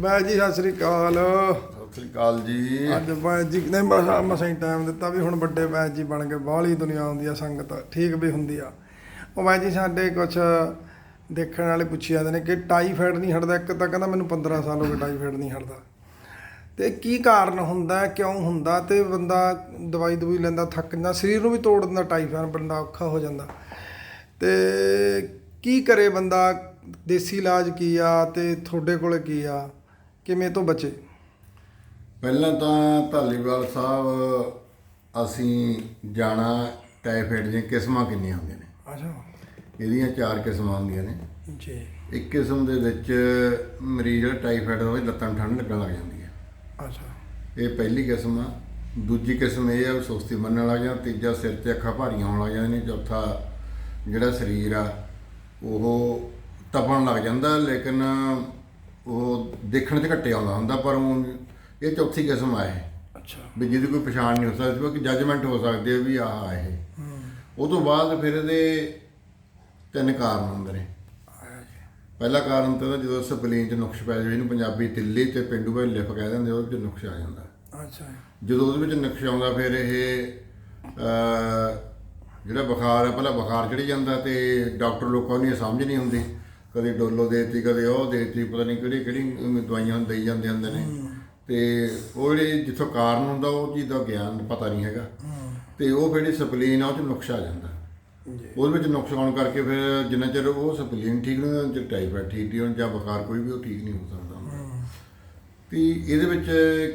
ਬਾਈ ਜੀ ਸਤਿ ਸ੍ਰੀ ਅਕਾਲ। ਸਤਿ ਸ੍ਰੀ ਅਕਾਲ ਜੀ। ਅੱਜ ਬਾਈ ਜੀ ਨੇ ਮਸਾ ਮਸਾਂ ਹੀ ਟਾਈਮ ਦਿੱਤਾ ਵੀ ਹੁਣ ਵੱਡੇ ਬਾਈ ਜੀ ਬਣ ਕੇ ਬਾਹਲੀ ਦੁਨੀਆ ਆਉਂਦੀ ਆ ਸੰਗਤ ਠੀਕ ਵੀ ਹੁੰਦੀ ਆ। ਉਹ ਬਾਈ ਜੀ ਸਾਡੇ ਕੁਝ ਦੇਖਣ ਵਾਲੇ ਪੁੱਛੀ ਜਾਂਦੇ ਨੇ ਕਿ ਟਾਈਫਾਇਡ ਨਹੀਂ ਹਟਦਾ। ਇੱਕ ਤਾਂ ਕਹਿੰਦਾ ਮੈਨੂੰ 15 ਸਾਲ ਹੋ ਗਏ ਟਾਈਫਾਇਡ ਨਹੀਂ ਹਟਦਾ। ਤੇ ਕੀ ਕਾਰਨ ਹੁੰਦਾ ਕਿਉਂ ਹੁੰਦਾ? ਤੇ ਬੰਦਾ ਦਵਾਈ ਦਵਾਈ ਲੈਂਦਾ ਥੱਕ ਜਾਂਦਾ ਸਰੀਰ ਨੂੰ ਵੀ ਤੋੜ ਦਿੰਦਾ ਟਾਈਫਾਇਡ ਬੰਦਾ ਔਖਾ ਹੋ ਜਾਂਦਾ। ਤੇ ਕੀ ਕਰੇ ਬੰਦਾ? ਦੇਸੀ ਇਲਾਜ ਕੀ ਆ? ਤੇ ਤੁਹਾਡੇ ਕੋਲ ਕੀ ਆ? ਕਿਵੇਂ ਤੋਂ ਬਚੇ? ਪਹਿਲਾਂ ਤਾਂ ਧਾਲੀਵਾਲ ਸਾਹਿਬ ਅਸੀਂ ਜਾਣਾ ਟਾਈਫਾਇਡ ਦੀਆਂ ਕਿਸਮਾਂ ਕਿੰਨੀਆਂ ਹੁੰਦੀਆਂ ਨੇ। ਅੱਛਾ। ਇਹਦੀਆਂ ਚਾਰ ਕਿਸਮਾਂ ਹੁੰਦੀਆਂ ਨੇ। ਜੀ। ਇੱਕ ਕਿਸਮ ਦੇ ਵਿੱਚ ਮਰੀਜ਼ ਜਿਹੜਾ ਟਾਈਫਾਇਡ ਹੋਵੇ ਲੱਤਾਂ ਨੂੰ ਠੰਡ ਲੱਗਣ ਲੱਗ ਜਾਂਦੀ ਹੈ। ਅੱਛਾ। ਇਹ ਪਹਿਲੀ ਕਿਸਮ ਆ। ਦੂਜੀ ਕਿਸਮ ਇਹ ਆ ਸੁਸਤੀ ਮੰਨਣ ਲੱਗ ਜਾਂਦਾ ਤੀਜਾ ਸਿਰ ਤੇ ਅੱਖਾਂ ਭਾਰੀਆਂ ਹੋਣ ਲੱਗ ਜਾਂਦੀਆਂ ਨੇ ਚੌਥਾ ਜਿਹੜਾ ਸਰੀਰ ਆ ਉਹ ਤਪਣ ਲੱਗ ਜਾਂਦਾ ਲੇਕਿਨ ਉਹ ਦੇਖਣ 'ਚ ਘੱਟੇ ਆਉਂਦਾ ਹੁੰਦਾ ਪਰ ਉਹ ਇਹ ਚੌਥੀ ਕਿਸਮ ਆ ਇਹ। ਅੱਛਾ। ਵੀ ਜਿਹਦੀ ਕੋਈ ਪਛਾਣ ਨਹੀਂ ਹੋ ਸਕਦੀ ਕਿ ਜੱਜਮੈਂਟ ਹੋ ਸਕਦੀ ਹੈ ਵੀ ਆਹ ਆ ਇਹ। ਉਹ ਤੋਂ ਬਾਅਦ ਫਿਰ ਇਹਦੇ ਤਿੰਨ ਕਾਰਨ ਹੁੰਦੇ ਨੇ। ਪਹਿਲਾ ਕਾਰਨ ਤਾਂ ਜਦੋਂ ਸਪਲੀਨ 'ਚ ਨੁਕਸ ਪੈ ਜਾਵੇ ਇਹਨੂੰ ਪੰਜਾਬੀ ਤਿੱਲੀ ਤੇ ਪਿੰਡੂ ਵਿੱਚ ਲਿਫ ਕਹਿ ਦਿੰਦੇ ਉਹਦੇ 'ਚ ਨੁਕਸ ਆ ਜਾਂਦਾ। ਅੱਛਾ ਜਦੋਂ ਉਹਦੇ ਵਿੱਚ ਨੁਕਸ ਆਉਂਦਾ ਫਿਰ ਇਹ ਜਿਹੜਾ ਬੁਖਾਰ ਹੈ ਪਹਿਲਾਂ ਬੁਖਾਰ ਚੜੀ ਜਾਂਦਾ ਤੇ ਡਾਕਟਰ ਲੋਕਾਂ ਨੂੰ ਇਹ ਸਮਝ ਨਹੀਂ ਹੁੰਦੀ। ਕਦੇ ਡੋਲੋ ਦੇਤੀ ਕਦੇ ਉਹ ਦੇਤੀ ਪਤਾ ਨਹੀਂ ਕਿਹੜੀ ਕਿਹੜੀ ਦਵਾਈਆਂ ਦੇਈ ਜਾਂਦੇ ਹੁੰਦੇ ਨੇ। ਤੇ ਉਹ ਜਿਹੜੇ ਜਿੱਥੋਂ ਕਾਰਨ ਹੁੰਦਾ ਉਹ ਚੀਜ਼ ਦਾ ਗਿਆਨ ਪਤਾ ਨਹੀਂ ਹੈਗਾ। ਤੇ ਉਹ ਫਿਰ ਜਿਹੜੀ ਸਪਲੀਨ ਆ ਉਹ 'ਚ ਨੁਕਸ ਆ ਜਾਂਦਾ। ਉਹਦੇ ਵਿੱਚ ਨੁਕਸ ਆਉਣ ਕਰਕੇ ਫਿਰ ਜਿੰਨਾ ਚਿਰ ਉਹ ਸਪਲੀਨ ਠੀਕ ਨਹੀਂ ਹੁੰਦਾ ਜੇ ਟਾਈਫਾਇਡ ਠੀਕ ਨਹੀਂ ਹੁੰਦਾ ਜਾਂ ਬੁਖਾਰ ਕੋਈ ਵੀ ਉਹ ਠੀਕ ਨਹੀਂ ਹੋ ਸਕਦਾ ਤੇ ਇਹਦੇ ਵਿੱਚ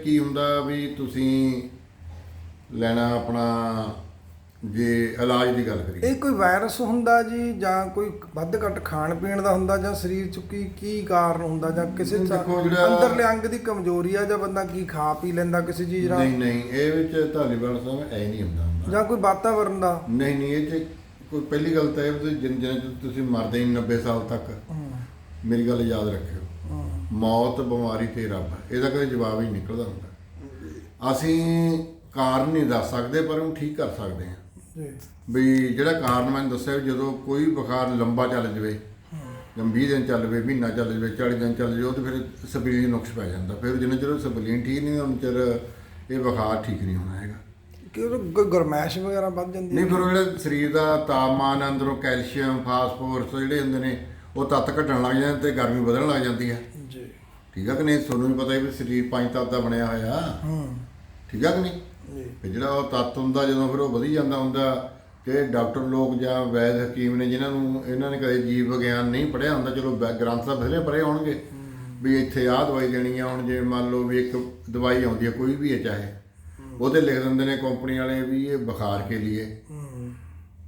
ਕੀ ਹੁੰਦਾ ਵੀ ਤੁਸੀਂ ਲੈਣਾ ਆਪਣਾ ਜੇ ਇਲਾਜ ਦੀ ਗੱਲ ਕਰੀਏ। ਇਹ ਕੋਈ ਵਾਇਰਸ ਹੁੰਦਾ ਜੀ ਜਾਂ ਕੋਈ ਵੱਧ ਘੱਟ ਖਾਣ ਪੀਣ ਦਾ ਹੁੰਦਾ ਜਾਂ ਸਰੀਰ ਚ ਕੀ ਕੀ ਕਾਰਨ ਹੁੰਦਾ ਜਾਂ ਕਿਸੇ ਅੰਦਰਲੇ ਅੰਗ ਦੀ ਕਮਜ਼ੋਰੀ ਆ ਜਾਂ ਬੰਦਾ ਕੀ ਖਾ ਪੀ ਲੈਂਦਾ ਕਿਸੇ ਚੀਜ਼ ਨਾਲ? ਨਹੀਂ ਨਹੀਂ ਇਹ ਵਿੱਚ ਧਾਲੀਵਾਲ ਸਾਹਿਬ ਐ ਨਹੀਂ ਹੁੰਦਾ ਜਾਂ ਕੋਈ ਵਾਤਾਵਰਨ ਦਾ? ਨਹੀਂ ਨਹੀਂ ਇਹ ਚ ਕੋਈ ਪਹਿਲੀ ਗੱਲ ਤਾਂ ਇਹ ਵੀ ਜਿੰਨ ਜਿੰਨ ਤੁਸੀਂ ਮਰਦੇ ਨਹੀਂ 90 ਸਾਲ ਤੱਕ। ਮੇਰੀ ਗੱਲ ਯਾਦ ਰੱਖਿਓ। ਮੌਤ ਬਿਮਾਰੀ ਤੇ ਰੱਬ ਇਹਦਾ ਕਦੇ ਜਵਾਬ ਹੀ ਨਿਕਲਦਾ ਹੁੰਦਾ। ਅਸੀਂ ਕਾਰਨ ਨਹੀਂ ਦੱਸ ਸਕਦੇ ਪਰ ਉਹਨੂੰ ਠੀਕ ਕਰ ਸਕਦੇ ਹਾਂ। ਵੀ ਜਿਹੜਾ ਕਾਰਨ ਮੈਂ ਦੱਸਿਆ ਵੀ ਜਦੋਂ ਕੋਈ ਬੁਖਾਰ ਲੰਬਾ ਚੱਲ ਜਵੇ ਜਾਂ 20 ਦਿਨ ਚੱਲ ਜਵੇ ਮਹੀਨਾ ਚੱਲ ਜਵੇ 40 ਦਿਨ ਚੱਲ ਜਵੇ ਉਹ ਤੇ ਫਿਰ ਸਪਲੀਨ ਨੁਕਸ ਪੈ ਜਾਂਦਾ। ਫਿਰ ਜਿੰਨਾ ਚਿਰ ਸਪਲੀਨ ਠੀਕ ਨਹੀਂ ਉਹਨਾਂ ਚਿਰ ਇਹ ਬੁਖਾਰ ਠੀਕ ਨਹੀਂ ਹੋਣਾ ਹੈਗਾ। ਕਿ ਉਹ ਗਰਮੈਸ਼ ਵਗੈਰਾ ਵੱਧ ਜਾਂਦੀ ਨਹੀਂ ਹੈ। ਫਿਰ ਉਹ ਜਿਹੜਾ ਸਰੀਰ ਦਾ ਤਾਪਮਾਨ ਅੰਦਰੋਂ ਕੈਲਸ਼ੀਅਮ ਫਾਸਫੋਰਸ ਜਿਹੜੇ ਹੁੰਦੇ ਨੇ ਉਹ ਤੱਤ ਘਟਣ ਲੱਗ ਜਾਂਦੇ ਤੇ ਗਰਮੀ ਵਧਣ ਲੱਗ ਜਾਂਦੀ ਹੈ। ਜੀ। ਠੀਕ ਆ ਕਿ ਨਹੀਂ? ਤੁਹਾਨੂੰ ਵੀ ਪਤਾ ਹੈ ਵੀ ਸਰੀਰ ਪੰਜ ਤੱਤ ਦਾ ਬਣਿਆ ਹੋਇਆ। ਹੂੰ। ਠੀਕ ਆ ਕਿ ਨਹੀਂ? ਤੇ ਜਿਹੜਾ ਉਹ ਤੱਤ ਹੁੰਦਾ ਜਦੋਂ ਫਿਰ ਉਹ ਵਧੀ ਜਾਂਦਾ ਹੁੰਦਾ ਕਿ ਡਾਕਟਰ ਲੋਕ ਜਾਂ ਵੈਦ ਹਕੀਮ ਨੇ ਜਿਨ੍ਹਾਂ ਨੂੰ ਇਹਨਾਂ ਨੇ ਕਦੇ ਜੀਵ ਵਿਗਿਆਨ ਨਹੀਂ ਪੜ੍ਹਿਆ ਹੁੰਦਾ ਚਲੋ ਗ੍ਰੰਥ ਤਾਂ ਬਥੇਰੇ ਪੜ੍ਹੇ ਹੋਣਗੇ ਵੀ ਇੱਥੇ ਆਹ ਦਵਾਈ ਦੇਣੀ ਆ ਹੁਣ ਜੇ ਮੰਨ ਲਓ ਵੀ ਇੱਕ ਦਵਾਈ ਆਉਂਦੀ ਹੈ ਕੋਈ ਵੀ ਹੈ ਚਾਹੇ ਉਹਤੇ ਲਿਖ ਦਿੰਦੇ ਨੇ ਕੰਪਨੀ ਵਾਲੇ ਵੀ ਇਹ ਬੁਖਾਰ ਕੇ ਲਈ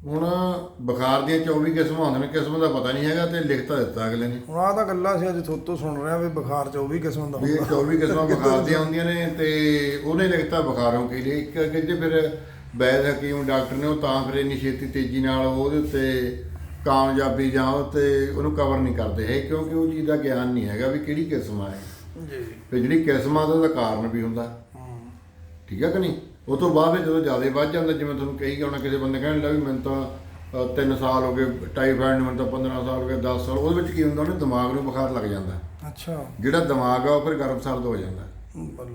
ਹੁਣ ਬੁਖਾਰ ਦੀਆਂ 24 ਕਿਸਮਾਂ ਹੁੰਦੀਆਂ ਨੇ ਕਿਸਮ ਦਾ ਪਤਾ ਨਹੀਂ ਹੈਗਾ ਤੇ ਲਿਖਤਾ ਦਿੱਤਾ ਅਗਲੇ ਨੇ। ਹੁਣ ਆਹ ਤਾਂ ਗੱਲਾਂ ਸੀ ਅੱਜ ਥੋਤੋਂ ਸੁਣ ਰਹੇ ਆ ਵੀ ਬੁਖਾਰ 24 ਕਿਸਮ ਦਾ ਵੀ ਇਹ ਹੁੰਦਾ। 24 ਕਿਸਮਾਂ ਬੁਖਾਰ ਦੀਆਂ ਹੁੰਦੀਆਂ ਨੇ ਤੇ ਉਹਨੇ ਲਿਖਤਾ ਬੁਖਾਰੋਂ ਕੇ ਲਈ ਇੱਕ ਜੇ ਫਿਰ ਵੈਦ ਹਕੀਮ ਡਾਕਟਰ ਨੇ ਉਹ ਤਾਂ ਫਿਰ ਇੰਨੀ ਛੇਤੀ ਤੇਜ਼ੀ ਨਾਲ ਉਹਦੇ ਉੱਤੇ ਕਾਮਯਾਬੀ ਜਾਂ ਉਹ ਤੇ ਉਹਨੂੰ ਕਵਰ ਨਹੀਂ ਕਰਦੇ ਹੈ ਕਿਉਂਕਿ ਉਹ ਚੀਜ਼ ਦਾ ਗਿਆਨ ਨਹੀਂ ਹੈਗਾ ਵੀ ਕਿਹੜੀ ਕਿਸਮ ਆ ਹੈ। ਜੀ। ਤੇ ਜਿਹੜੀ ਕਿਸਮਾਂ ਦਾ ਉਹਦਾ ਕਾਰਨ ਵੀ ਹੁੰਦਾ। ਹੂੰ। ਠੀਕ ਹੈ ਕਿ ਨਹੀਂ? ਉਹ ਤੋਂ ਬਾਅਦ ਵਿੱਚ ਜਦੋਂ ਜ਼ਿਆਦਾ ਵੱਧ ਜਾਂਦਾ ਜਿਵੇਂ ਤੁਹਾਨੂੰ ਕਹੀ ਗਿਆ ਹੋਣਾ ਕਿਸੇ ਬੰਦੇ ਕਹਿਣ ਲੱਗਾ ਵੀ ਮੈਨੂੰ ਤਾਂ 3 ਸਾਲ ਹੋ ਗਏ ਟਾਈਫਾਇਡ ਨੂੰ ਮੈਨੂੰ ਤਾਂ 15 ਸਾਲ ਹੋ ਗਏ 10 ਸਾਲ ਉਹਦੇ ਵਿੱਚ ਕੀ ਹੁੰਦਾ ਉਹਨੇ ਦਿਮਾਗ ਨੂੰ ਬੁਖਾਰ ਲੱਗ ਜਾਂਦਾ। ਅੱਛਾ। ਜਿਹੜਾ ਦਿਮਾਗ ਆ ਉਹ ਫਿਰ ਗਰਮ ਸਰਦ ਹੋ ਜਾਂਦਾ।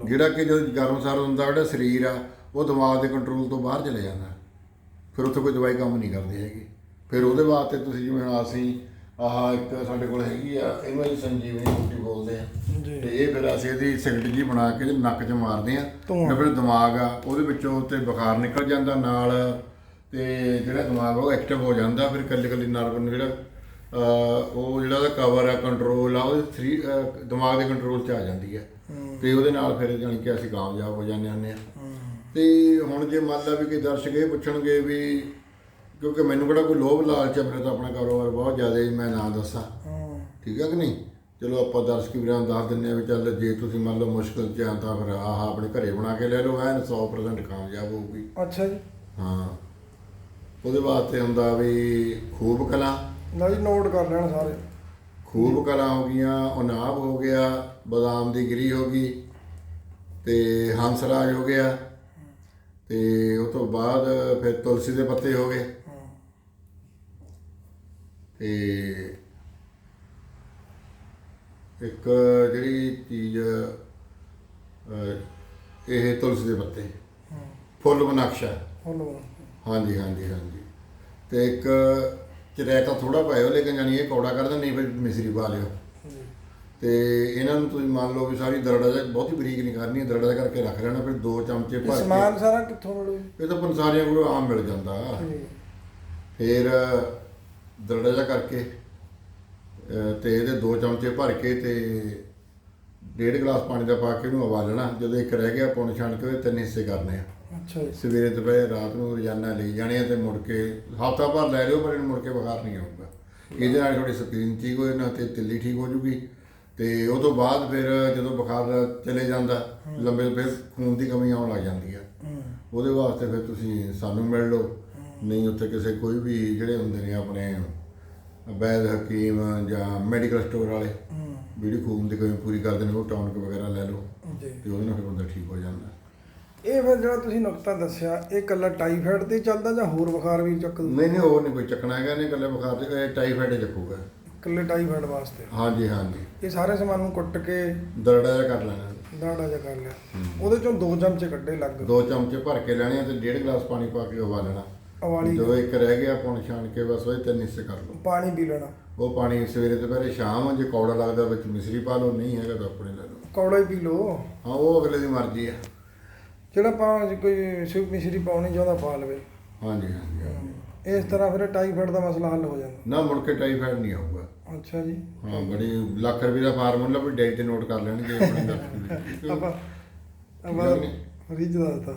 ਜਿਹੜਾ ਕਿ ਜਦੋਂ ਗਰਮ ਸਰਦ ਹੁੰਦਾ ਜਿਹੜਾ ਸਰੀਰ ਆ ਉਹ ਦਿਮਾਗ ਦੇ ਕੰਟਰੋਲ ਤੋਂ ਬਾਹਰ ਚਲੇ ਜਾਂਦਾ। ਫਿਰ ਉੱਥੇ ਕੋਈ ਦਵਾਈ ਕੰਮ ਨਹੀਂ ਕਰਦੀ ਹੈਗੀ। ਫਿਰ ਉਹਦੇ ਵਾਸਤੇ ਤੁਸੀਂ ਜਿਵੇਂ ਅਸੀਂ ਆਹ ਇੱਕ ਸਾਡੇ ਕੋਲ ਹੈਗੀ ਆ ਇਹਨੂੰ ਅਸੀਂ ਸੰਜੀਵਨੀ ਬੂਟੀ ਬੋਲਦੇ ਆ। ਜੀ। ਤੇ ਇਹ ਫਿਰ ਅਸੀਂ ਇਹਦੀ ਸਿਗਰਟ ਜੀ ਬਣਾ ਕੇ ਇਹਦੇ ਨੱਕ 'ਚ ਮਾਰਦੇ ਆ ਧੂੰਆਂ। ਫਿਰ ਦਿਮਾਗ ਆ ਉਹਦੇ ਵਿੱਚੋਂ ਤੇ ਬੁਖਾਰ ਨਿਕਲ ਜਾਂਦਾ ਨਾਲ ਤੇ ਜਿਹੜਾ ਦਿਮਾਗ ਆ ਉਹ ਐਕਟਿਵ ਹੋ ਜਾਂਦਾ ਫਿਰ ਕੱਲੀ ਕੱਲੀ ਨਰਵ ਨੂੰ ਜਿਹੜਾ ਅਹ, ਉਹ ਜਿਹੜਾ ਉਹਦਾ ਕਵਰ ਆ ਕੰਟਰੋਲ ਆ ਉਹ ਥਰੀ ਦਿਮਾਗ ਦੇ ਕੰਟਰੋਲ 'ਚ ਆ ਜਾਂਦੀ ਹੈ। ਤੇ ਉਹਦੇ ਨਾਲ ਫਿਰ ਜਾਣੀ ਕਿ ਅਸੀਂ ਕਾਮਯਾਬ ਹੋ ਜਾਂਦੇ ਹੁੰਦੇ ਆ। ਤੇ ਹੁਣ ਜੇ ਮੰਨ ਲਾ ਵੀ ਕਿ ਦਰਸ਼ਕ ਇਹ ਪੁੱਛਣਗੇ ਵੀ ਕਿਉਂਕਿ ਮੈਨੂੰ ਕਿਹੜਾ ਕੋਈ ਲੋਭ ਲਾਲਚ ਹੈ ਮੇਰੇ ਤਾਂ ਆਪਣਾ ਕਾਰੋਬਾਰ ਬਹੁਤ ਜ਼ਿਆਦਾ ਹੈ ਮੈਂ ਨਾ ਦੱਸਾਂ। ਹੂੰ। ਠੀਕ ਹੈ ਕਿ ਨਹੀਂ? ਚਲੋ ਆਪਾਂ ਦਰਸ਼ਕ ਵੀਰਾਂ ਨੂੰ ਦੱਸ ਦਿੰਨੇ ਆ ਵੀ ਚੱਲ ਜੇ ਤੁਸੀਂ ਮੰਨ ਲਓ ਮੁਸ਼ਕਲ ਚ ਆ ਤਾਂ ਫਿਰ ਆਹ ਆਪਣੇ ਘਰੇ ਬਣਾ ਕੇ ਲੈ ਲਓ ਐਨ 100% ਕਾਮਯਾਬ ਹੋਊਗੀ। ਅੱਛਾ ਜੀ। ਹਾਂ। ਉਹਦੇ ਵਾਸਤੇ ਹੁੰਦਾ ਵੀ ਖੂਬ ਕਲਾ। ਲਓ ਜੀ ਨੋਟ ਕਰ ਲੈਣ ਸਾਰੇ। ਖੂਬ ਕਲਾ ਹੋ ਗਈਆਂ ਉਨਾਬ ਹੋ ਗਿਆ ਬਦਾਮ ਦੀ ਗਿਰੀ ਹੋ ਗਈ ਤੇ ਹੰਸਰਾਜ ਹੋ ਗਿਆ ਤੇ ਉਹ ਤੋਂ ਬਾਅਦ ਫਿਰ ਤੁਲਸੀ ਦੇ ਪੱਤੇ ਹੋ ਗਏ। ਤੇ ਇੱਕ ਜਿਹੜੀ ਚੀਜ਼ ਇਹ ਤੁਲਸੀ ਦੇ ਪੱਤੇ। ਫੁੱਲ ਬਨਕਸ਼ਾ। ਹਾਂਜੀ ਹਾਂਜੀ ਹਾਂਜੀ। ਤੇ ਇੱਕ ਚਰੈਤਾ ਥੋੜਾ ਪਾਇਓ ਲੇਕਿਨ ਜਾਨੀ ਇਹ ਕੌੜਾ ਕਰਦਾ ਨਹੀਂ ਫਿਰ ਮਿਸਰੀ ਪਾ ਲਿਓ। ਤੇ ਇਹਨਾਂ ਨੂੰ ਤੁਸੀਂ ਮੰਨ ਲਓ ਵੀ ਸਾਰੀ ਦਰੜਾ ਜਿਹਾ ਬਹੁਤੀ ਬਰੀਕ ਨਹੀਂ ਕਰਨੀ ਦਰੜਾ ਕਰਕੇ ਰੱਖ ਲੈਣਾ ਫਿਰ ਦੋ ਚਮਚੇ ਭਰ ਸਮਾਨ ਕੇ ਸਾਰਾ ਕਿੱਥੋਂ ਮਿਲੂ? ਇਹ ਤਾਂ ਪੰਸਾਰੀਆਂ ਕੋਲ ਆਮ ਮਿਲ ਜਾਂਦਾ। ਫਿਰ ਦਰੜਾ ਜਿਹਾ ਕਰਕੇ ਤੇ ਇਹਦੇ ਦੋ ਚਮਚੇ ਭਰ ਕੇ ਤੇ ਡੇਢ ਗਲਾਸ ਪਾਣੀ ਦਾ ਪਾ ਕੇ ਉਹਨੂੰ ਉਬਾਲਣਾ। ਜਦੋਂ ਇੱਕ ਰਹਿ ਗਿਆ ਪੁਣ ਛਾਣ ਕੇ ਉਹਦੇ ਤਿੰਨ ਹਿੱਸੇ ਕਰਨੇ ਆ। ਅੱਛਾ ਜੀ। ਸਵੇਰੇ ਦੁਪਹਿਰ ਰਾਤ ਨੂੰ ਰੋਜ਼ਾਨਾ ਲਈ ਜਾਣੇ ਆ ਤੇ ਮੁੜ ਕੇ ਹਫਤਾ ਭਰ ਲੈ ਲਿਓ ਪਰ ਇਹਨੂੰ ਮੁੜ ਕੇ ਬੁਖਾਰ ਨਹੀਂ ਆਊਗਾ। ਇਹਦੇ ਨਾਲ ਤੁਹਾਡੀ ਸਕਰੀਨ ਠੀਕ ਹੋ ਜਾਣਾ ਤੇ ਤਿੱਲੀ ਠੀਕ ਹੋ ਜੂਗੀ। ਤੇ ਉਹ ਤੋਂ ਬਾਅਦ ਫਿਰ ਜਦੋਂ ਬੁਖਾਰ ਚਲੇ ਜਾਂਦਾ ਲੰਬੇ ਫਿਰ ਖੂਨ ਦੀ ਕਮੀ ਆਉਣ ਲੱਗ ਜਾਂਦੀ ਆ। ਹੂੰ। ਉਹਦੇ ਵਾਸਤੇ ਫਿਰ ਤੁਸੀਂ ਸਾਨੂੰ ਮਿਲ ਲਓ। ਨਹੀਂ ਉੱਥੇ ਕਿਸੇ ਕੋਈ ਵੀ ਜਿਹੜੇ ਹੁੰਦੇ ਨੇ ਆਪਣੇ ਵੈਦ ਹਕੀਮ ਜਾਂ ਮੈਡੀਕਲ ਸਟੋਰ ਵਾਲੇ ਜਿਹੜੀ ਖੂਨ ਦੀ ਕਮੀ ਪੂਰੀ ਕਰਦੇ ਨੇ ਉਹ ਟੌਨਿਕ ਵਗੈਰਾ ਲੈ ਲਓ ਜੀ। ਤੇ ਉਹਦੇ ਨਾਲ ਫਿਰ ਬੰਦਾ ਠੀਕ ਹੋ ਜਾਂਦਾ। ਇਹ ਫਿਰ ਜਿਹੜਾ ਤੁਸੀਂ ਨੁਕਤਾ ਦੱਸਿਆ ਇਹ ਕੱਲਾ ਟਾਈਫਾਇਡ ਤੇ ਚੱਲਦਾ ਜਾਂ ਹੋਰ ਬੁਖਾਰ ਵੀ ਚੱਕ ਨਹੀਂ ਨਹੀਂ ਉਹ ਨਹੀਂ ਕੋਈ ਚੱਕਣਾ ਹੈਗਾ ਨਹੀਂ ਇਕੱਲੇ ਬੁਖਾਰ ਤੇ ਇਹ ਟਾਈਫਾਇਡ ਹੀ ਚੱਕੂਗਾ। ਕੱਲੇ ਟਾਈਫਾਇਡ ਵਾਸਤੇ? ਹਾਂਜੀ ਹਾਂਜੀ। ਇਹ ਸਾਰੇ ਸਮਾਨ ਨੂੰ ਕੁੱਟ ਕੇ ਦਰੜਾ ਜਿਹਾ ਕਰ ਲੈਣਾ। ਦਾੜਾ ਜਿਹਾ ਕਰ ਲਿਆ। ਉਹਦੇ ਚੋਂ ਦੋ ਚਮਚੇ ਕੱਢੇ ਲੱਗ ਦੋ ਚਮਚੇ ਭਰ ਕੇ ਲੈਣੇ ਤੇ ਡੇਢ ਗਲਾਸ ਪਾਣੀ ਪਾ ਕੇ ਉਬਾਲਣਾ ਅਵਾਲੀ ਜਦੋਂ ਇੱਕ ਰਹਿ ਗਿਆ ਪੁਣ ਛਾਣ ਕੇ ਬਸ ਉਹ ਤਿੰਨ ਹਿੱਸੇ ਕਰ ਲਓ। ਪਾਣੀ ਪੀ ਲੈਣਾ। ਉਹ ਪਾਣੀ ਸਵੇਰੇ ਦੁਪਹਿਰੇ ਸ਼ਾਮ ਜੇ ਕੌੜਾ ਲੱਗਦਾ ਵਿੱਚ ਮਿਸਰੀ ਪਾ ਲਓ ਨਹੀਂ ਹੈਗਾ ਤਾਂ ਆਪਣੇ ਲੈ ਲਓ। ਕੌੜਾ ਹੀ ਪੀ ਲਓ। ਹਾਂ ਉਹ ਅਗਲੇ ਦੀ ਮਰਜ਼ੀ ਆ। ਜਿਹੜਾ ਪਾ ਜੇ ਕੋਈ ਸ਼ਿਵ ਮਿਸ਼ਰੀ ਪਾਉਣੀ ਚਾਹੁੰਦਾ ਪਾ ਲਵੇ। ਹਾਂਜੀ ਹਾਂਜੀ। ਇਸ ਤਰ੍ਹਾਂ ਫਿਰ ਟਾਈਫਾਇਡ ਦਾ ਮਸਲਾ ਹੱਲ ਹੋ ਜਾਂਦਾ। ਨਾ ਮੁੜ ਕੇ ਟਾਈਫਾਇਡ ਨਹੀਂ ਆਊਗਾ। ਅੱਛਾ ਜੀ। ਹਾਂ ਬੜੀ ਲੱਖ ਰੁਪਏ ਦਾ ਫਾਰਮੂਲਾ ਵੀ ਡਾਇਟ ਤੇ ਨੋਟ ਕਰ ਲੈਣਗੇ ਆਪਣੇ ਆਪਾਂ ਆਪਾਂ ਫਰੀਜ ਦਾ ਦਿੱਤਾ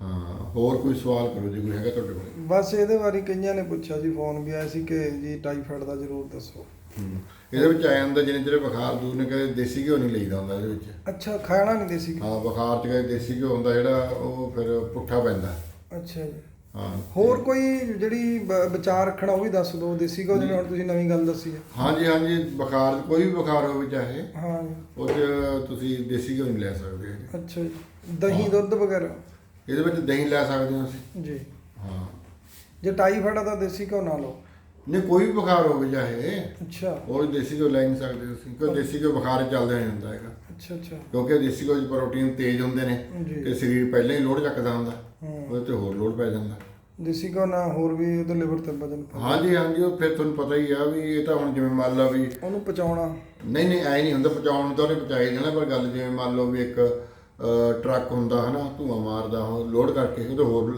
ਹਾਂ ਹੋਰ ਕੋਈ ਸਵਾਲ ਕਰੋ ਜੇ ਕੋਈ ਹੈਗਾ ਤੁਹਾਡੇ ਕੋਲ। ਬਸ ਇਹਦੇ ਬਾਰੇ ਕਈਆਂ ਨੇ ਪੁੱਛਿਆ ਜੀ ਫੋਨ ਵੀ ਆਇਆ ਸੀ ਕਿ ਜੀ ਟਾਈਫਾਇਡ ਦਾ ਜ਼ਰੂਰ ਦੱਸੋ। ਹੂੰ। ਇਹਦੇ ਵਿੱਚ ਆ ਜਾਂਦਾ ਜਿਹਨੇ ਜਿਹੜੇ ਬੁਖਾਰ ਦੂਰ ਨੇ ਕਦੇ ਦੇਸੀ ਘਿਓ ਨਹੀਂ ਲਈਦਾ ਹੁੰਦਾ ਇਹਦੇ ਵਿੱਚ। ਅੱਛਾ ਖਾਣਾ ਨਹੀਂ ਦੇਸੀ ਘਿਓ। ਹਾਂ ਬੁਖਾਰ ਚ ਕਦੇ ਦੇਸੀ ਘਿਓ ਹੁੰਦਾ ਜਿਹੜਾ ਉਹ ਫਿਰ ਪੁੱਠਾ ਪੈਂਦਾ। ਅੱਛਾ ਜੀ। ਹਾਂ ਹੋਰ ਕੋਈ ਜਿਹੜੀ ਬ- ਬਚਾਅ ਰੱਖਣਾ ਉਹ ਵੀ ਦੱਸ ਦਿਓ ਦੇਸੀ ਘਿਓ ਜਿਵੇਂ ਹੁਣ ਤੁਸੀਂ ਨਵੀਂ ਗੱਲ ਦੱਸੀ ਹੈ ਹਾਂਜੀ ਹਾਂਜੀ ਬੁਖਾਰ ਕੋਈ ਵੀ ਬੁਖਾਰ ਹੋਵੇ ਚਾਹੇ ਹਾਂ ਜੀ। ਉਹ 'ਚ ਤੁਸੀਂ ਦੇਸੀ ਘਿਓ ਨਹੀਂ ਲੈ ਸਕਦੇ। ਅੱਛਾ ਜੀ। ਦਹੀਂ ਦੁੱਧ ਵਗੈਰਾ? ਇਹਦੇ ਵਿੱਚ ਦਹੀਂ ਲੈ ਸਕਦੇ ਹਾਂ ਅਸੀਂ। ਜੀ। ਹਾਂ। ਜੇ ਟਾਈਫਾਇਡ ਆ ਤਾਂ ਦੇਸੀ ਘਿਓ ਨਾ ਲਓ। ਨਹੀਂ ਕੋਈ ਵੀ ਬੁਖਾਰ ਹੋਵੇ ਚਾਹੇ ਅੱਛਾ। ਉਹ ਦੇਸੀ ਘਿਓ ਲੈ ਨਹੀਂ ਸਕਦੇ ਤੁਸੀਂ ਕਿਉਂ ਦੇਸੀ ਘਿਓ ਬੁਖਾਰ ਚੱਲਦਾ ਨਹੀਂ ਹੁੰਦਾ ਹੈਗਾ। ਅੱਛਾ ਅੱਛਾ। ਕਿਉਂਕਿ ਦੇਸੀ ਘਿਓ 'ਚ ਪ੍ਰੋਟੀਨ ਤੇਜ਼ ਹੁੰਦੇ ਨੇ ਜੀ। ਤੇ ਸਰੀਰ ਪਹਿਲਾਂ ਹੀ ਲੋਡ ਚੱਕਦਾ ਹੁੰਦਾ ਹੂੰ। ਉਹਦੇ ਤੇ ਹੋਰ ਲੋਡ ਪੈ ਜਾਂਦਾ। ਦੇਸੀ ਘਿਓ ਨਾ ਹੋਰ ਵੀ ਉਹਦੇ ਲਿਵਰ ਤੇ ਵਜਨ ਪਾ ਹਾਂਜੀ ਹਾਂਜੀ ਉਹ ਫਿਰ ਤੁਹਾਨੂੰ ਪਤਾ ਹੀ ਆ ਵੀ ਇਹ ਤਾਂ ਹੁਣ ਜਿਵੇਂ ਮੰਨ ਲਾ ਵੀ ਉਹਨੂੰ ਪਚਾਉਣਾ। ਨਹੀਂ ਨਹੀਂ ਐ ਨਹੀਂ ਹੁੰਦਾ ਪਹੁੰਚਾਉਣ ਤਾਂ ਉਹਨੇ ਪਹੁੰਚਾਈ ਜਾਣਾ ਪਰ ਗੱਲ ਜਿਵੇਂ ਮੰਨ ਲਓ ਵੀ ਇੱਕ ਟਰੱਕ ਹੁੰਦਾ ਹਨਾ ਧੂਆਂ ਮਾਰਦਾ ਉਹ ਲੋਡ ਕਰਕੇ ਉਹਦੇ ਹੋਰ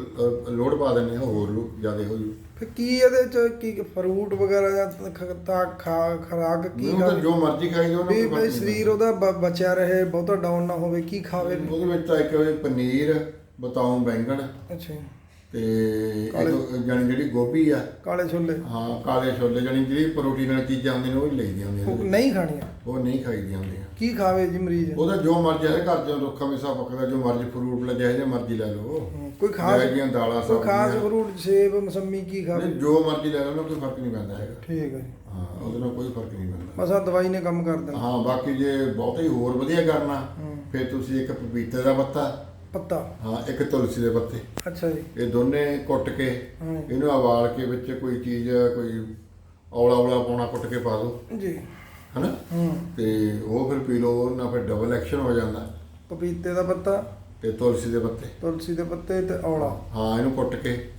ਲੋਡ ਪਾ ਦਿੰਦੇ ਆ ਹੋਰ ਜ਼ਿਆਦਾ ਹੋ ਜੂ। ਫਿਰ ਕੀ ਇਹਦੇ ਚ ਕੀ ਫਰੂਟ ਵਗੈਰਾ ਜਾਂ ਖ- ਤਾਂ ਖਾ ਖਰਾਕ ਕੀ ਖਾਵੇ? ਜੋ ਮਰਜ਼ੀ ਖਾਈ ਜਾਓ ਵੀ ਬਈ ਸਰੀਰ ਉਹਦਾ ਬਚਿਆ ਰਹੇ ਬਹੁਤਾ ਡਾਊਨ ਨਾ ਹੋਵੇ ਕੀ ਖਾਵੇ? ਉਹਦੇ ਵਿੱਚ ਤਾਂ ਇੱਕ ਹੋਵੇ ਪਨੀਰ ਬਤਾਉਂ ਬੈਂਗਣ ਅੱਛਾ। ਜੀ। ਤੇ ਜਾਣੀ ਜਿਹੜੀ ਗੋਭੀ ਆ। ਕਾਲੇ ਛੋਲੇ। ਹਾਂ ਕਾਲੇ ਛੋਲੇ ਜਾਣੀ ਜਿਹੜੀ ਪ੍ਰੋਟੀਨ ਵਾਲੀ ਚੀਜ਼ਾਂ ਹੁੰਦੀਆਂ ਨੇ ਉਹ ਲਈਦੀਆਂ ਹੁੰਦੀਆਂ। ਨਹੀਂ ਖਾਣੀਆਂ? ਉਹ ਨਹੀਂ ਖਾਈਦੀਆਂ ਹੁੰਦੀਆਂ। ਕੀ ਖਾਵੇ ਜੀ ਮਰੀਜ਼? ਉਹਦਾ ਜੋ ਮਰਜ਼ੀ ਹੈ ਘਰ ਚੋਂ ਰੁੱਖਾ ਮਿਸਾ ਪੱਕਦਾ ਜੋ ਮਰਜ਼ੀ ਫਰੂਟ ਲੈ ਜਿਹੇ ਮਰਜ਼ੀ ਲੈ ਲਓ। ਕੋਈ ਖਾਸ ਜੀਆਂ ਦਾਲਾਂ ਕੋਈ ਖਾਸ ਫਰੂਟ ਸੇਬ ਮਸੰਮੀ ਕੀ ਖਾਵੇ? ਨਹੀਂ, ਜੋ ਮਰਜ਼ੀ ਲੈ ਲਓ ਕੋਈ ਫ਼ਰਕ ਨਹੀਂ ਪੈਂਦਾ ਹੈਗਾ। ਠੀਕ ਹੈ ਹਾਂ ਉਹਦੇ ਨਾਲ ਕੋਈ ਫ਼ਰਕ ਨਹੀਂ ਪੈਂਦਾ। ਬਸ ਆ ਦਵਾਈ ਨੇ ਕੰਮ ਕਰ ਦੇਣਾ ਹਾਂ ਬਾਕੀ ਜੇ ਬਹੁਤਾ ਹੀ ਹੋਰ ਵਧੀਆ ਕਰਨਾ। ਫਿਰ ਤੁਸੀਂ ਇੱਕ ਪਪੀਤੇ ਦਾ ਪੱਤਾ। ਪੱਤਾ? ਹਾਂ ਇੱਕ ਤੁਲਸੀ ਦੇ ਪੱਤੇ। ਅੱਛਾ ਜੀ। ਇਹ ਦੋਨੇ ਕੁੱਟ ਕੇ ਇਹਨੂੰ ਉਬਾਲ ਕੇ ਵਿੱਚ ਕੋਈ ਚੀਜ਼ ਕੋਈ ਔਲਾ ਔਲਾ ਪਾਉਣਾ ਕੁੱਟ ਕੇ ਪਾ ਦਿਓ। ਜੀ। ਹਨਾ? ਤੇ ਉਹ ਫਿਰ ਪੀ ਲਓ ਉਹਨਾਂ ਫਿਰ ਡਬਲ ਐਕਸ਼ਨ ਹੋ ਜਾਂਦਾ। ਪਪੀਤੇ ਦਾ ਪੱਤਾ। ਤੇ ਤੁਲਸੀ ਦੇ ਪੱਤੇ। ਤੁਲਸੀ ਦੇ ਪੱਤੇ ਤੇ ਔਲਾ। ਹਾਂ ਇਹਨੂੰ ਕੁੱਟ ਕੇ।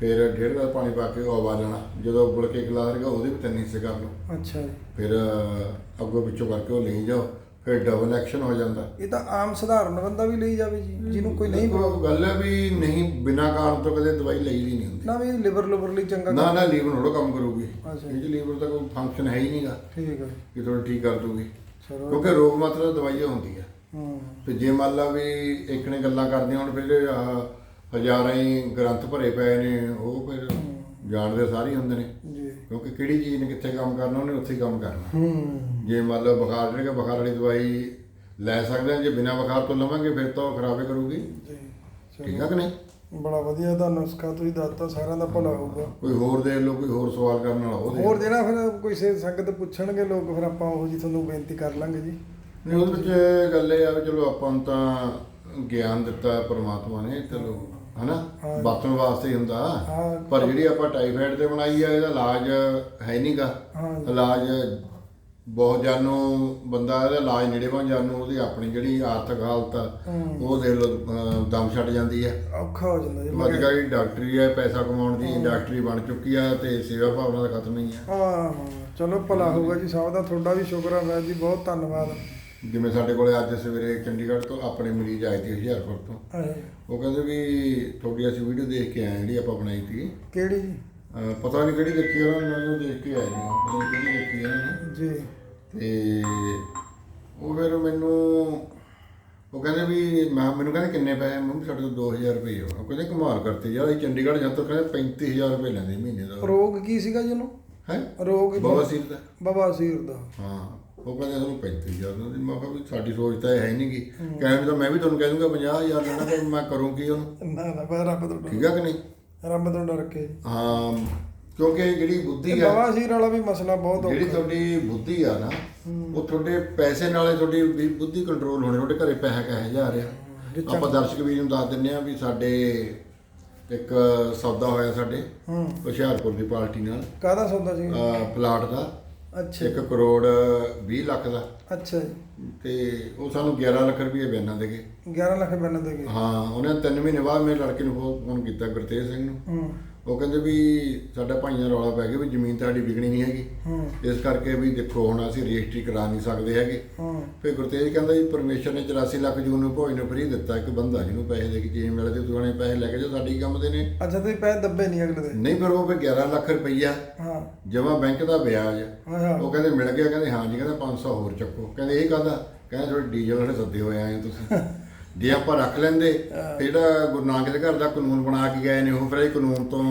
ਫਿਰ ਡੇਢ ਗਲਾਸ ਪਾਣੀ ਪਾ ਕੇ ਉਹ ਉਬਾਲਣਾ ਜਦੋਂ ਉਬਲ ਕੇ ਗਲਾਸ ਰਿਹਾ ਉਹਦੇ ਵੀ ਤਿੰਨ ਹਿੱਸੇ ਕਰ ਲਓ। ਅੱਛਾ ਜੀ। ਫਿਰ ਅੱਗੋਂ ਪਿੱਛੋਂ ਕਰਕੇ ਉਹ ਲਈ ਜਾਓ। ਫਿਰ ਡਬਲ ਐਕਸ਼ਨ ਹੋ ਜਾਂਦਾ। ਇਹ ਤਾਂ ਆਮ ਸਧਾਰਨ ਬੰਦਾ ਵੀ ਲਈ ਜਾਵੇ ਜੀ ਜਿਹਨੂੰ ਕੋਈ ਨਹੀਂ ਉਹ ਗੱਲ ਹੈ ਵੀ ਨਹੀਂ ਬਿਨਾਂ ਕਾਰਨ ਤੋਂ ਕਦੇ ਦਵਾਈ ਲਈ ਦੀ ਨਹੀਂ ਹੁੰਦੀ। ਨਾ ਵੀ ਲਿਵਰ ਲੁਵਰ ਲਈ ਚੰਗਾ ਨਾ ਨਾ ਲੀਵਰ ਥੋੜਾ ਕੰਮ ਕਰੂਗੀ। ਅੱਛਾ। ਇਹ ਲੀਵਰ ਦਾ ਕੋਈ ਫੰਕਸ਼ਨ ਹੈ ਹੀ ਨਹੀਂਗਾ ਠੀਕ ਹੈ। ਕਿ ਥੋੜਾ ਠੀਕ ਕਰ ਦੂਗੀ। ਚਲੋ। ਕਿਉਂਕਿ ਰੋਗ ਮਾਤਰਾ ਦਵਾਈਆਂ ਹੁੰਦੀ ਆ ਹੂੰ ਤੇ ਜੇ ਮੰਨ ਲਾ ਵੀ ਇੱਕ ਨੇ ਗੱਲਾਂ ਕਰਦੀਆਂ ਹੁਣ ਫਿਰ ਆਹ ਹਜ਼ਾਰਾਂ ਹੀ ਗ੍ਰੰਥ ਭਰੇ ਪਏ ਨੇ ਉਹ ਫਿਰ ਜਾਣਦੇ ਸਾਰੇ ਹੀ ਹੁੰਦੇ ਨੇ। ਜੀ। ਕਿਉਂਕਿ ਕਿਹੜੀ ਚੀਜ਼ ਨੇ ਕਿੱਥੇ ਕੰਮ ਕਰਨਾ ਉਹਨੇ ਉੱਥੇ ਹੀ ਕੰਮ ਕਰਨਾ। ਹੂੰ ਜੇ ਮੰਨ ਲਓ ਬੁਖਾਰ ਜਿਹੜਾ ਬੁਖਾਰ ਵਾਲੀ ਦਵਾਈ ਲੈ ਸਕਦੇ ਹਾਂ ਜੇ ਬਿਨਾਂ ਬੁਖਾਰ ਤੋਂ ਲਵਾਂਗੇ ਫਿਰ ਤਾਂ ਉਹ ਖਰਾਬੇ ਕਰੂਗੀ। ਜੀ ਠੀਕ ਆ ਕਿ ਨਹੀਂ? ਬੜਾ ਵਧੀਆ ਦਾ ਨੁਸਖਾ ਤੁਸੀਂ ਦੱਸਤਾ ਸਾਰਿਆਂ ਦਾ ਭਲਾ ਹੋਊਗਾ। ਕੋਈ ਹੋਰ ਦੇ ਲੋ ਕੋਈ ਹੋਰ ਸਵਾਲ ਕਰਨ ਵਾਲਾ ਦੇ ਹੋਰ ਜਿਹੜਾ ਫਿਰ ਕੋਈ ਸੇ ਸੰਗਤ ਪੁੱਛਣਗੇ ਲੋਕ ਫਿਰ ਆਪਾਂ ਉਹ ਜੀ ਤੁਹਾਨੂੰ ਬੇਨਤੀ ਕਰ ਲਾਂਗੇ ਜੀ। ਨਹੀਂ ਉਹਦੇ ਵਿੱਚ ਗੱਲ ਇਹ ਆ ਵੀ ਚਲੋ ਆਪਾਂ ਨੂੰ ਤਾਂ ਗਿਆਨ ਦਿੱਤਾ ਪ੍ਰਮਾਤਮਾ ਨੇ ਚਲੋ ਹਨਾ। ਵਰਤਣ ਵਾਸਤੇ ਹੁੰਦਾ। ਪਰ ਜਿਹੜੀ ਆਪਾਂ ਟਾਈਫਾਇਡ ਤੇ ਬਣਾਈ ਆ ਇਹਦਾ ਇਲਾਜ ਹੈ ਨਹੀਂਗਾ। ਇਲਾਜ ਬਹੁਤ ਜਾਨੂ ਬੰਦਾ ਇਹਦਾ ਇਲਾਜ ਨੇੜੇ ਪਹੁੰਚ ਜਾਨੂ ਉਹਦੀ ਆਪਣੀ ਜਿਹੜੀ ਆਰਥਿਕ ਹਾਲਤ ਆ ਉਹ ਅਹ, ਦਮ ਛੱਡ ਜਾਂਦੀ ਹੈ ਔਖਾ ਹੋ ਜਾਂਦਾ ਜੀ ਅੱਜ ਕੱਲ੍ਹ ਡਾਕਟਰੀ ਹੈ ਪੈਸਾ ਕਮਾਉਣ ਦੀ ਇੰਡਸਟਰੀ ਬਣ ਚੁੱਕੀ ਆ ਤੇ ਸੇਵਾ ਭਾਵਨਾ ਦਾ ਖਤਮ ਨਹੀਂ ਹੈ ਹਾਂ ਹਾਂ। ਚਲੋ ਭਲਾ ਹੋਊਗਾ ਜੀ ਸਭ ਦਾ ਤੁਹਾਡਾ ਵੀ ਸ਼ੁਕਰ ਹੈ ਵੈਦ ਜੀ ਬਹੁਤ ਧੰਨਵਾਦ। ਜਿਵੇਂ ਸਾਡੇ ਕੋਲੇ ਅੱਜ ਸਵੇਰੇ ਚੰਡੀਗੜ੍ਹ ਤੋਂ ਆਪਣੇ ਮਰੀਜ਼ ਆਏ ਸੀ ਹੁਸ਼ਿਆਰਪੁਰ ਤੋਂ। ਉਹ ਕਹਿੰਦੇ ਵੀ ਤੁਹਾਡੀ ਅਸੀਂ ਵੀਡੀਓ ਦੇਖ ਕੇ ਆਏ ਜਿਹੜੀ ਆਪਾਂ ਬਣਾਈ ਸੀ। ਕਿਹੜੀ ਪਤਾ ਨਹੀਂ ਕਿਹੜੀ ਦੇਖੀ ਉਹਨਾਂ ਨੇ ਦੇਖ ਕੇ ਆਏ ਨੇ ਪਤਾ ਨਹੀਂ ਕਿਹੜੀ ਦੇਖੀ ਉਹਨਾਂ ਨੇ ਜੀ। ਤੇ ਉਹ ਫਿਰ ਮੈਨੂੰ ਉਹ ਕਹਿੰਦੇ ਵੀ ਮੈਂ ਮੈਨੂੰ ਕਹਿੰਦੇ ਕਿੰਨੇ ਪੈਸੇ? ਮੈਂ ਕਿਹਾ ਸਾਡੇ ਤੋਂ 2000 ਰੁਪਏ ਹੋ ਉਹ ਕਹਿੰਦੇ ਕਮਾਲ ਕਰਤੇ ਯਾਰ ਅਸੀਂ ਚੰਡੀਗੜ੍ਹ ਜਾਂ ਤਾਂ ਕਹਿੰਦੇ 35000 ਰੁਪਏ ਲੈਂਦੇ ਮਹੀਨੇ ਦਾ। ਰੋਗ ਕੀ ਸੀਗਾ ਜੀ ਉਹਨੂੰ? ਹੈ? ਰੋਗ ਹੀ ਬਾਬਾ ਸੀਰ ਦਾ। ਬਵਾਸੀਰ ਦਾ। ਹਾਂ ਉਹ ਕਹਿੰਦੇ ਤੁਹਾਨੂੰ 35000 ਦਾ ਮੈਂ ਕਿਹਾ ਵੀ ਸਾਡੀ ਸੋਚ ਤਾਂ ਇਹ ਹੈ ਨਹੀਂ ਗੀ ਕਹਿੰਦੇ ਤਾਂ ਮੈਂ ਵੀ ਤੁਹਾਨੂੰ ਕਹਿ ਦੂੰਗਾ 50000 ਲੈਣਾ ਪਰ ਮੈਂ ਕਰੂੰ ਕੀ ਉਹਨੂੰ। ਨਾ ਨਾ ਰੱਬ ਤੋਂ ਠੀਕ ਆ ਕਿ ਨਹੀਂ? ਰੱਬ ਤੋਂ ਡਰ ਕੇ। ਹਾਂ ਕਿਉਂਕਿ ਜਿਹੜੀ ਬੁੱਧੀ ਆ ਬਵਾਸੀਰ ਵਾਲਾ ਵੀ ਮਸਲਾ ਬਹੁਤ ਜਿਹੜੀ ਔਖਾ ਤੁਹਾਡੀ ਬੁੱਧੀ ਆ ਨਾ ਉਹ ਤੁਹਾਡੇ ਪੈਸੇ ਨਾਲੇ ਤੁਹਾਡੀ ਬੁੱਧੀ ਕੰਟਰੋਲ ਹੋਣੀ ਤੁਹਾਡੇ ਘਰੇ ਪੈਸਾ ਕਹੇ ਜਾ ਰਿਹਾ। ਆਪਾਂ ਦਰਸ਼ਕ ਵੀਰ ਨੂੰ ਦੱਸ ਦਿੰਨੇ ਆ ਵੀ ਸਾਡੇ ਇੱਕ ਸੌਦਾ ਹੋਇਆ ਸਾਡੇ ਹੁਸ਼ਿਆਰਪੁਰ ਦੀ ਪਾਰਟੀ ਨਾਲ। ਕਾਹਦਾ ਸੌਦਾ ਅਹ ਪਲਾਟ ਦਾ। ਅੱਛਾ। 1 ਕਰੋੜ 20 ਲੱਖ ਦਾ। ਅੱਛਾ ਜੀ। ਤੇ ਉਹ ਸਾਨੂੰ 11 ਲੱਖ ਰੁਪਏ ਬਿਆਨਾਂ ਦੇ ਗਏ। 11 ਲੱਖ ਬਣ ਦੇਗੇ ਹਾਂ ਉਹਨੇ 3 ਮਹੀਨੇ ਬਾਅਦ ਮੇਰੇ ਲੜਕੇ ਨੂੰ ਫੋਨ ਕੀਤਾ ਗੁਰਤੇਜ ਸਿੰਘ ਨੂੰ। ਹੂੰ। ਉਹ ਕਹਿੰਦੇ ਵੀ ਸਾਡਾ ਭਾਈਆਂ ਰੌਲਾ ਪੈ ਗਿਆ ਵੀ ਜ਼ਮੀਨ ਤੁਹਾਡੀ ਵਿਕਣੀ ਨਹੀਂ ਹੈਗੀ। ਹੂੰ। ਇਸ ਕਰਕੇ ਵੀ ਦੇਖੋ ਹੁਣ ਅਸੀਂ ਰਜਿਸਟਰੀ ਕਰਾ ਨਹੀਂ ਸਕਦੇ ਹੈਗੇ। ਹੂੰ। ਫਿਰ ਗੁਰਤੇਜ ਕਹਿੰਦਾ ਜੀ ਪਰਮੇਸ਼ਰ ਨੇ 84 ਲੱਖ ਜੂਨ ਨੂੰ ਭੋਜ ਨੂੰ ਫਰੀ ਦਿੱਤਾ ਇੱਕ ਬੰਦਾ ਜਿਹਨੂੰ ਪੈਸੇ ਦੇ ਕੇ ਚੀਜ਼ ਮਿਲਦੇ ਤੂੰ ਉਹਨੇ ਪੈਸੇ ਲੈ ਕੇ ਜੋ ਸਾਡੀ ਕੰਮ ਦੇ ਨੇ। ਅੱਛਾ ਤੁਸੀਂ ਪੈਸੇ ਦੱਬੇ ਨਹੀਂ ਅਗਲੇ ਦੇ? ਨਹੀਂ ਪਰ ਉਹ ਫਿਰ 11 ਲੱਖ ਰੁਪਈਆ ਹਾਂ। ਜਮਾ ਬੈਂਕ ਦਾ ਵਿਆਜ। ਉਹ ਕਹਿੰਦੇ ਮਿਲ ਗਿਆ ਕਹਿੰਦੇ ਹਾਂ ਜੀ ਕਹਿੰਦਾ 500 ਹੋਰ ਚੱਕੋ। ਕਹਿੰਦੇ ਇਹ ਕਾਹਦਾ ਕਹਿੰਦੇ ਥੋੜੇ ਡੀਜ਼ਲ ਵਾਲੇ ਸੱਦੇ ਹੋਏ ਆਏ ਤੁਸੀਂ। ਜੇ ਆਪਾਂ ਰੱਖ ਲੈਂਦੇ ਤੇ ਜਿਹੜਾ ਗੁਰੂ ਨਾਨਕ ਦੇ ਘਰ ਦਾ ਕਾਨੂੰਨ ਬਣਾ ਕੇ ਗਏ ਨੇ ਉਹ ਫਿਰ ਇਹ ਕਾਨੂੰਨ ਤੋਂ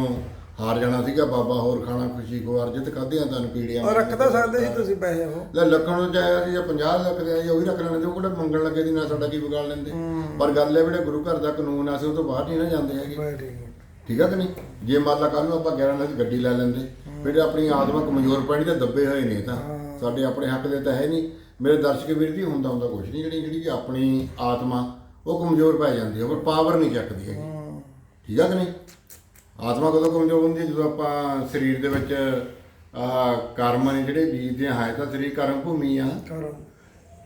ਹਾਰ ਜਾਣਾ ਸੀਗਾ ਬਾਬਾ ਹੋਰ ਖਾਣਾ ਖੁਸ਼ੀ ਕੋ ਅਰਜਿਤ ਕਾਹਦੀਆਂ ਤੁਹਾਨੂੰ ਪੀੜੀਆਂ ਔਰ ਰੱਖ ਤਾਂ ਸਕਦੇ ਸੀ ਤੁਸੀਂ ਪੈਸੇ ਉਹ। ਲੈ ਲੱਖਾਂ ਨੂੰ ਚਾਹਿਆ ਸੀ ਜਾਂ 50 ਲੱਖ ਦੇ ਆਈ ਉਹ ਵੀ ਰੱਖ ਲੈਣੇ ਤੇ ਉਹ ਕਿਹੜਾ ਮੰਗਣ ਲੱਗੇ ਦੀ ਨਾ ਸਾਡਾ ਕੀ ਵਿਗਾੜ ਲੈਂਦੇ। ਪਰ ਗੱਲ ਇਹ ਜਿਹੜੇ ਗੁਰੂ ਘਰ ਦਾ ਕਾਨੂੰਨ ਆ ਸੀ ਉਹ ਤੋਂ ਬਾਹਰ ਨਹੀਂ ਨਾ ਜਾਂਦੇ ਹੈਗੇ। ਠੀਕ ਆ ਕਿ ਨਹੀਂ? ਜੇ ਮੰਨ ਲਾ ਕੱਲ ਨੂੰ ਆਪਾਂ 11 ਲੱਖ ਗੱਡੀ ਲੈ ਲੈਂਦੇ ਫਿਰ ਆਪਣੀ ਆਤਮਾ ਕਮਜ਼ੋਰ ਪੈਣੀ ਤੇ ਦੱਬੇ ਹੋਏ ਨੇ ਤਾਂ। ਸਾਡੇ ਆਪਣੇ ਹੱਕ ਦੇ ਤਾਂ ਹੈ ਨਹੀਂ। ਮੇਰੇ ਦਰਸ਼ਕ ਵੀਰ ਜੀ ਹੁੰਦਾ ਹੁੰਦਾ ਕੁਝ ਨਹੀਂ ਜਿਹੜੀ ਜਿਹੜੀ ਆਪਣੀ ਆਤਮਾ ਉਹ ਕਮਜ਼ੋਰ ਪੈ ਜਾਂਦੀ ਹੈ ਪਰ ਪਾਵਰ ਨਹੀਂ ਚੱਕਦੀ ਹੈਗੀ। ਹੂੰ ਠੀਕ ਆ ਕਿ ਨਹੀਂ? ਆਤਮਾ ਕਦੋਂ ਕਮਜ਼ੋਰ ਹੁੰਦੀ ਹੈ? ਜਦੋਂ ਆਪਾਂ ਸਰੀਰ ਦੇ ਵਿੱਚ ਆ ਕਰਮ ਨੇ ਜਿਹੜੇ ਬੀਜਦੇ ਹੈ ਤਾਂ ਸਰੀਰ ਕਰਮ ਭੂਮੀ ਆ।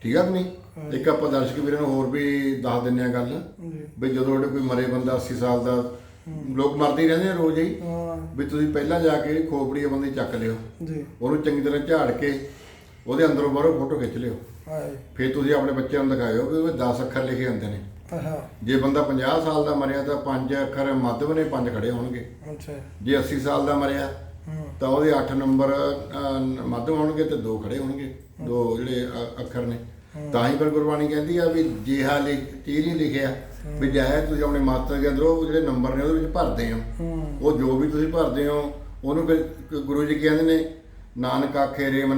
ਠੀਕ ਆ ਕਿ ਨਹੀਂ? ਇੱਕ ਆਪਾਂ ਦਰਸ਼ਕ ਵੀਰਾਂ ਨੂੰ ਹੋਰ ਵੀ ਦੱਸ ਦਿੰਨੇ ਆ ਗੱਲ ਵੀ ਜਦੋਂ ਤੁਹਾਡੇ ਕੋਈ ਮਰੇ ਬੰਦਾ 80 ਸਾਲ ਦਾ ਲੋਕ ਮਰਦੇ ਹੀ ਰਹਿੰਦੇ ਆ ਰੋਜ਼ ਹੀ। ਵੀ ਤੁਸੀਂ ਪਹਿਲਾਂ ਜਾ ਕੇ ਖੋਪੜੀ ਬੰਦੇ ਚੱਕ ਲਿਓ। ਜੀ। ਉਹਨੂੰ ਚੰਗੀ ਤਰ੍ਹਾਂ ਝਾੜ ਕੇ ਉਹਦੇ ਅੰਦਰੋਂ ਬਾਹਰੋਂ ਫੋਟੋ ਖਿੱਚ ਲਿਓ। ਫਿਰ ਤੁਸੀਂ ਆਪਣੇ ਬੱਚਿਆਂ ਨੂੰ ਦਿਖਾਇਓ ਕਿ ਉਹ 10 ਅੱਖਰ ਲਿਖੇ ਹੁੰਦੇ ਨੇ। ਆਹਾ। ਜੇ ਬੰਦਾ 50 ਸਾਲ ਦਾ ਮਰਿਆ ਤਾਂ ਪੰਜ ਅੱਖਰ ਮੱਧਮ ਨੇ ਪੰਜ ਖੜੇ ਹੋਣਗੇ। ਅੱਛਾ। ਜੇ 80 ਸਾਲ ਦਾ ਮਰਿਆ ਤਾਂ ਉਹਦੇ 8 ਨੰਬਰ ਮੱਧਮ ਹੋਣਗੇ ਤੇ ਦੋ ਖੜੇ ਹੋਣਗੇ। ਦੋ ਜਿਹੜੇ ਅੱਖਰ ਨੇ। ਤਾਂ ਹੀ ਪਰ ਗੁਰਬਾਣੀ ਕਹਿੰਦੀ ਆ ਵੀ ਜਿਹਾ ਲਿਖ ਨਹੀਂ ਲਿਖਿਆ। ਵੀ ਜਾਇ ਤੁਸੀਂ ਆਪਣੇ ਮਾਤਾ ਦੇ ਅੰਦਰ ਉਹ ਜਿਹੜੇ ਨੰਬਰ ਨੇ ਉਹਦੇ ਵਿੱਚ ਭਰਦੇ ਹੋ। ਹੂੰ। ਉਹ ਜੋ ਵੀ ਤੁਸੀਂ ਭਰਦੇ ਹੋ ਉਹਨੂੰ ਫਿਰ ਗੁਰੂ ਜੀ ਕਹਿੰਦੇ ਨੇ ਨਾਨਕ ਆਖੇ ਰੇ ਮਨਾ